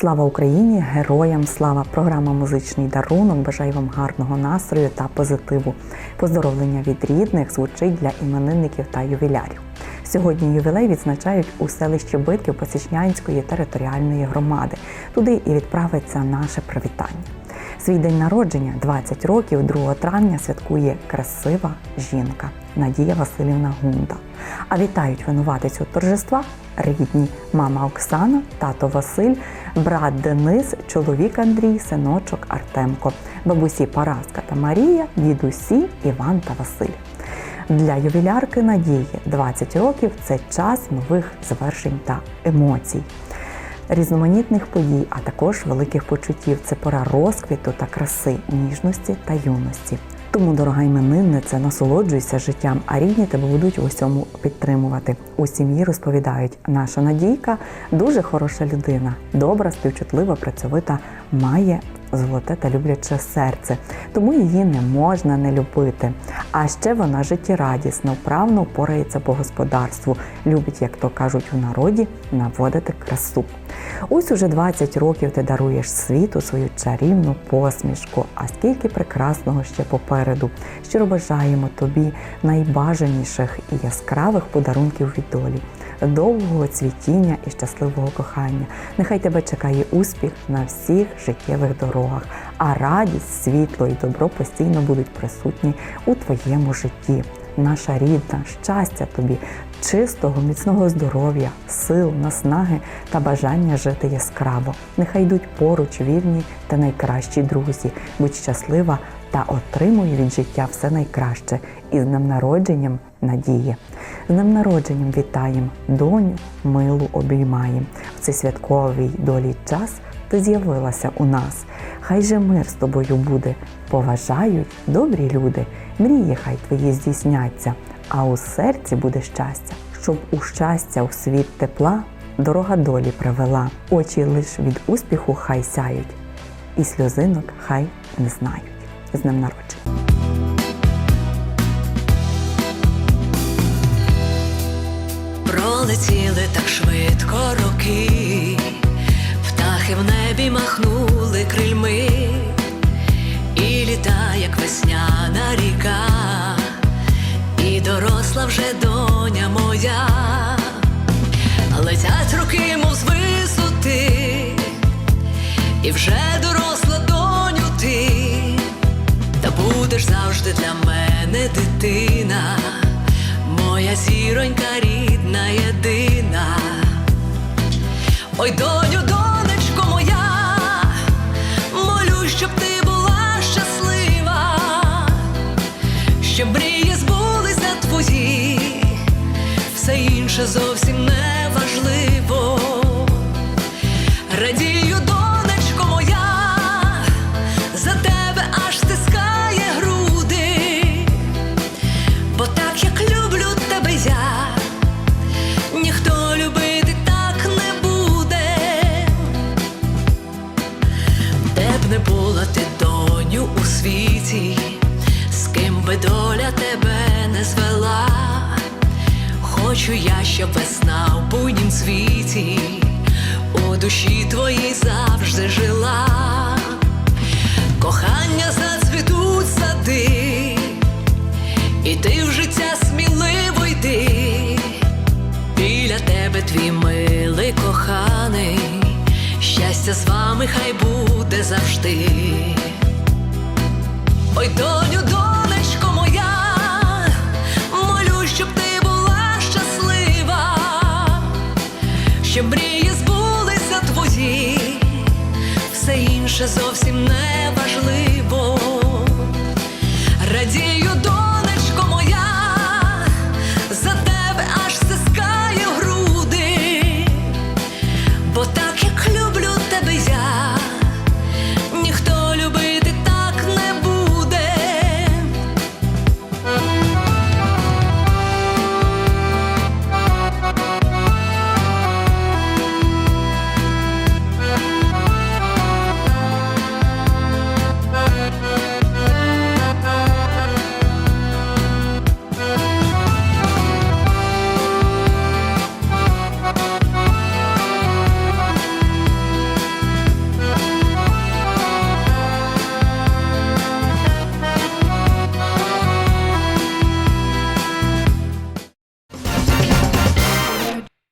Слава Україні! Героям слава! Програма Музичний дарунок. Бажаю вам гарного настрою та позитиву. Поздоровлення від рідних звучить для іменинників та ювілярів. Сьогодні ювілей відзначають у селищі Битків Посічнянської територіальної громади. Туди і відправиться наше привітання. Свій день народження 20 років 2 травня святкує красива жінка Надія Васильівна Гунда. А вітають винуватицю торжества рідні мама Оксана, тато Василь, брат Денис, чоловік Андрій, синочок Артемко, бабусі Параска та Марія, дідусі Іван та Василь. Для ювілярки Надії 20 років це час нових звершень та емоцій різноманітних подій, а також великих почуттів. Це пора розквіту та краси, ніжності та юності. Тому, дорога іменинниця, насолоджуйся життям, а рідні тебе будуть у всьому підтримувати. У сім'ї розповідають, наша Надійка дуже хороша людина, добра, співчутлива, працьовита, має золоте та любляче серце, тому її не можна не любити. А ще вона життєрадісна, вправно впорається по господарству, любить, як то кажуть у народі, наводити красу. Ось уже 20 років ти даруєш світу свою чарівну посмішку. А скільки прекрасного ще попереду. Щиро бажаємо тобі найбажаніших і яскравих подарунків від долі, довгого цвітіння і щасливого кохання. Нехай тебе чекає успіх на всіх життєвих дорогах, а радість, світло і добро постійно будуть присутні у твоєму житті. Наша рідна, щастя тобі, чистого, міцного здоров'я, сил, наснаги та бажання жити яскраво. Нехай йдуть поруч вірні та найкращі друзі. Будь щаслива та отримуй від життя все найкраще. І з днем народженням надії. З днем народженням вітаєм, доню, милу обіймаєм. В цей святковий долі час ти з'явилася у нас. Хай же мир з тобою буде. Поважають добрі люди, мрії хай твої здійсняться, а у серці буде щастя, щоб у щастя у світ тепла дорога долі привела. Очі лиш від успіху хай сяють, і сльозинок хай не знають. З днем народження. Пролетіли так швидко роки, птахи в небі махнули крильми, і літа, як весняна ріка, і доросла вже доня моя, летять роки, мов з висоти, і вже завжди для мене дитина, моя зіронька рідна єдина. Ой, доню, донечко моя, молю, щоб ти була щаслива, щоб мрії збулися твої, все інше зовсім не важливо. Радію, Хочу я, щоб весна в буйнім світі у душі твоїй завжди жила. Кохання зацвітуть сади, і ти в життя сміливо йди. Біля тебе твій милий коханий, щастя з вами хай буде завжди. Ой, збулися все інше зовсім не важливо.